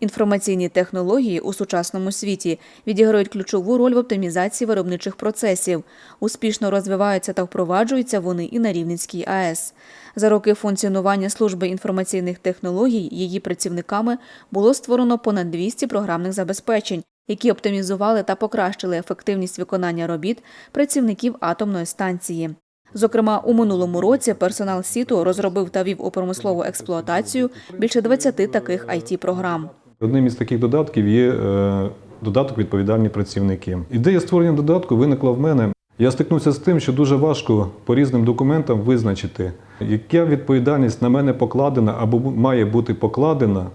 Інформаційні технології у сучасному світі відіграють ключову роль в оптимізації виробничих процесів. Успішно розвиваються та впроваджуються вони і на Рівненській АЕС. За роки функціонування служби інформаційних технологій її працівниками було створено понад 200 програмних забезпечень, які оптимізували та покращили ефективність виконання робіт працівників атомної станції. Зокрема, у минулому році персонал СІТу розробив та вів у промислову експлуатацію більше 20 таких it програм Одним із таких додатків є е, додаток відповідальні працівники. Ідея створення додатку виникла в мене. Я стикнувся з тим, що дуже важко по різним документам визначити, яка відповідальність на мене покладена або має бути покладена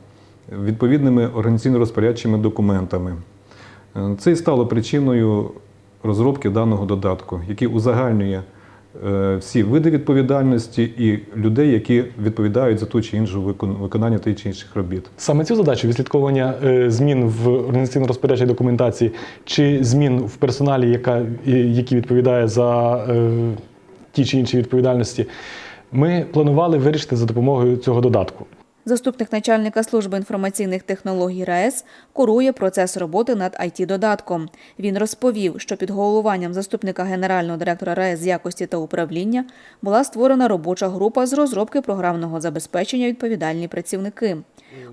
відповідними організаційно-розпорядчими документами. Е, Це і стало причиною розробки даного додатку, який узагальнює всі види відповідальності і людей, які відповідають за ту чи іншу викон- виконання тих чи інших робіт. Саме цю задачу відслідковування е, змін в організаційно-розпорядчій документації чи змін в персоналі, яка, які відповідає за е, ті чи інші відповідальності, ми планували вирішити за допомогою цього додатку. Заступник начальника служби інформаційних технологій РаЕС курує процес роботи над it додатком Він розповів, що під головуванням заступника генерального директора РаЕС якості та управління була створена робоча група з розробки програмного забезпечення відповідальні працівники.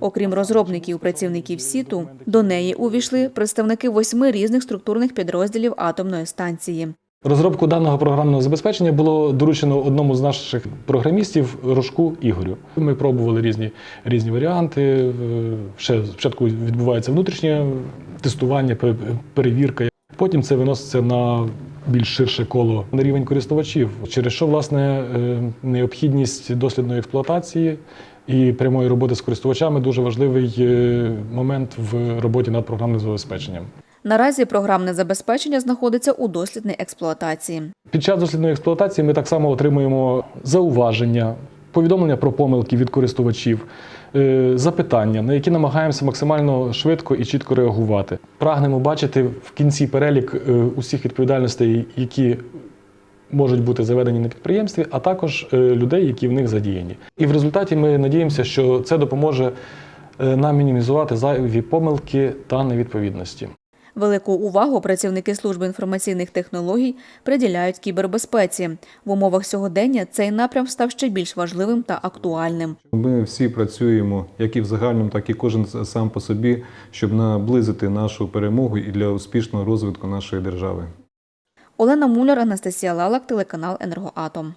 Окрім розробників працівників СІТу, до неї увійшли представники восьми різних структурних підрозділів атомної станції. Розробку даного програмного забезпечення було доручено одному з наших програмістів Рожку Ігорю. Ми пробували різні, різні варіанти. Ще спочатку відбувається внутрішнє тестування, пере- перевірка. Потім це виноситься на більш ширше коло на рівень користувачів, через що власне е, необхідність дослідної експлуатації і прямої роботи з користувачами дуже важливий е, момент в роботі над програмним забезпеченням. Наразі програмне забезпечення знаходиться у дослідній експлуатації. Під час дослідної експлуатації ми так само отримуємо зауваження, повідомлення про помилки від користувачів, е, запитання, на які намагаємося максимально швидко і чітко реагувати. Прагнемо бачити в кінці перелік е, усіх відповідальностей, які можуть бути заведені на підприємстві, а також е, людей, які в них задіяні. І в результаті ми надіємося, що це допоможе нам мінімізувати зайві помилки та невідповідності. Велику увагу працівники служби інформаційних технологій приділяють кібербезпеці. В умовах сьогодення цей напрям став ще більш важливим та актуальним. Ми всі працюємо як і в загальному, так і кожен сам по собі, щоб наблизити нашу перемогу і для успішного розвитку нашої держави. Олена Муляр, Анастасія Лалак, телеканал Енергоатом.